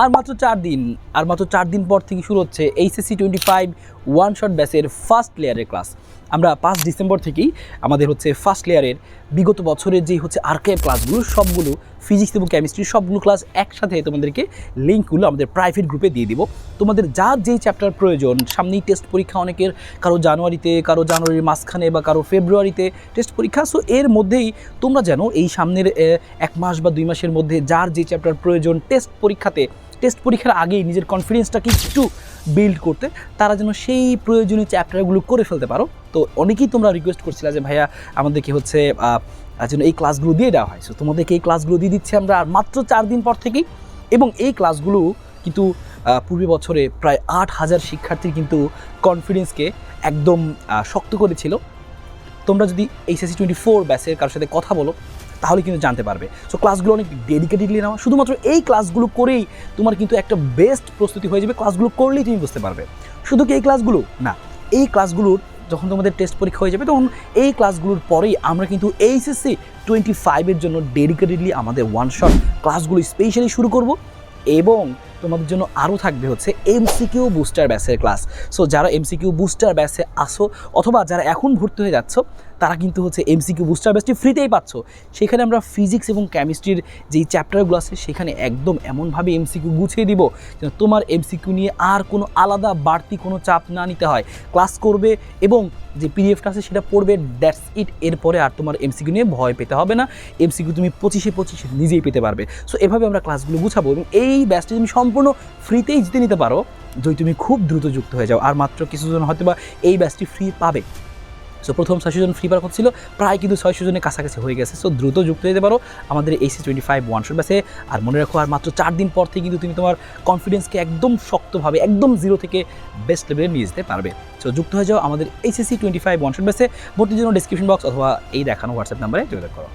আর মাত্র চার দিন, আর মাত্র চার দিন পর থেকে শুরু হচ্ছে HSC twenty five one shot ব্যাচের ফার্স্ট প্লেয়ারের ক্লাস আমরা পাঁচ ডিসেম্বর থেকেই আমাদের হচ্ছে ফার্স্ট লেয়ারের বিগত বছরের যেই হচ্ছে আর্কাইভ ক্লাসগুলো সবগুলো ফিজিক্স এবং কেমিস্ট্রি সবগুলো ক্লাস একসাথে তোমাদেরকে লিঙ্কগুলো আমাদের প্রাইভেট গ্রুপে দিয়ে দিব। তোমাদের যার যেই চ্যাপ্টার প্রয়োজন, সামনেই টেস্ট পরীক্ষা অনেকের, কারও জানুয়ারিতে, কারও জানুয়ারির মাঝখানে বা কারও ফেব্রুয়ারিতে টেস্ট পরীক্ষা সো এর মধ্যেই তোমরা যেন এই সামনের এক মাস বা দুই মাসের মধ্যে যার যে চ্যাপ্টার প্রয়োজন টেস্ট পরীক্ষাতে টেস্ট পরীক্ষার আগেই নিজের কনফিডেন্সটাকে একটু বিল্ড করতে, তারা যেন সেই প্রয়োজনীয় চ্যাপ্টারগুলো করে ফেলতে পারো। তো অনেকেই তোমরা রিকোয়েস্ট করছিলে যে, ভাইয়া, আমাদেরকে হচ্ছে যেন এই ক্লাসগুলো দিয়ে দেওয়া হয়। সো তোমাদেরকে এই ক্লাসগুলো দিয়ে দিচ্ছি আমরা আর মাত্র চার দিন পর থেকেই। এবং এই ক্লাসগুলো কিন্তু পূর্বে বছরে প্রায় আট হাজার শিক্ষার্থীর কিন্তু কনফিডেন্সকে একদম শক্ত করেছিল। তোমরা যদি এইচএসসি টোয়েন্টি ফোর ব্যাচের কারোর সাথে কথা বলো তাহলে কিন্তু জানতে পারবে। সো ক্লাসগুলো অনেক ডেডিকেটেডলি নেওয়া। শুধুমাত্র এই ক্লাসগুলো করেই তোমার কিন্তু একটা বেস্ট প্রস্তুতি হয়ে যাবে। ক্লাসগুলো করলেই তুমি বুঝতে পারবে। শুধু কি এই ক্লাসগুলো না। এই ক্লাসগুলোর যখন তোমাদের টেস্ট পরীক্ষা হয়ে যাবে, তখন এই ক্লাসগুলোর পরেই আমরা কিন্তু এইচএসসি টোয়েন্টি ফাইভের জন্য ডেডিকেটেডলি আমাদের ওয়ান শট ক্লাসগুলো স্পেশালি শুরু করব এবং তোমাদের জন্য আরও থাকবে হচ্ছে এমসিকিউ বুস্টার ব্যাসের ক্লাস। সো যারা এমসিকিউ বুস্টার ব্যাসে আসো অথবা যারা এখন ভর্তি হয়ে যাচ্ছ, তারা কিন্তু হচ্ছে এমসিকিউ বুস্টার ব্যাসটি ফ্রিতেই পাচ্ছ। সেখানে আমরা ফিজিক্স এবং কেমিস্ট্রির যেই চ্যাপ্টারগুলো আছে, সেখানে একদম এমনভাবে এমসিকিউ গুছিয়ে দিব যেন তোমার এমসিকিউ নিয়ে আর কোনো আলাদা বাড়তি কোনো চাপ না নিতে হয়। ক্লাস করবে এবং যে পিডিএফটা আছে সেটা পড়বে, দ্যাটস ইট। এরপরে আর তোমার এমসিকিউ নিয়ে ভয় পেতে হবে না। এমসিকিউ তুমি পঁচিশে পঁচিশে নিজেই পেতে পারবে। সো এভাবে আমরা ক্লাসগুলো গুছাবো এবং এই ব্যাচটি তুমি সম্পূর্ণ ফ্রিতেই জিতে নিতে পারো। যদি তুমি খুব দ্রুত যুক্ত হয়ে যাও, আর মাত্র কিছুজন হয়তো বা এই ব্যাচটি ফ্রি পাবে। সো প্রথম ছয়শো জন ফ্রি পার হচ্ছিল প্রায় কিন্তু ছয়শো জনের কাছাকাছি হয়ে গেছে। সো দ্রুত যুক্ত যেতে পারো আমাদের HS twenty five one shot ব্যাসে আর মনে রাখো, আর মাত্র চার দিন পর থেকে কিন্তু তুমি তোমার কনফিডেন্সকে একদম শক্তভাবে, একদম জিরো থেকে বেস্ট লেভেলে নিয়ে যেতে পারবে। সো যুক্ত হয়ে যাও আমাদের HSC twenty five one shot ব্যাসে ভর্তির জন্য ডিসক্রিপশন বক্স অথবা এই দেখানো হোয়াটসঅ্যাপ নাম্বারে যোগাযোগ করো।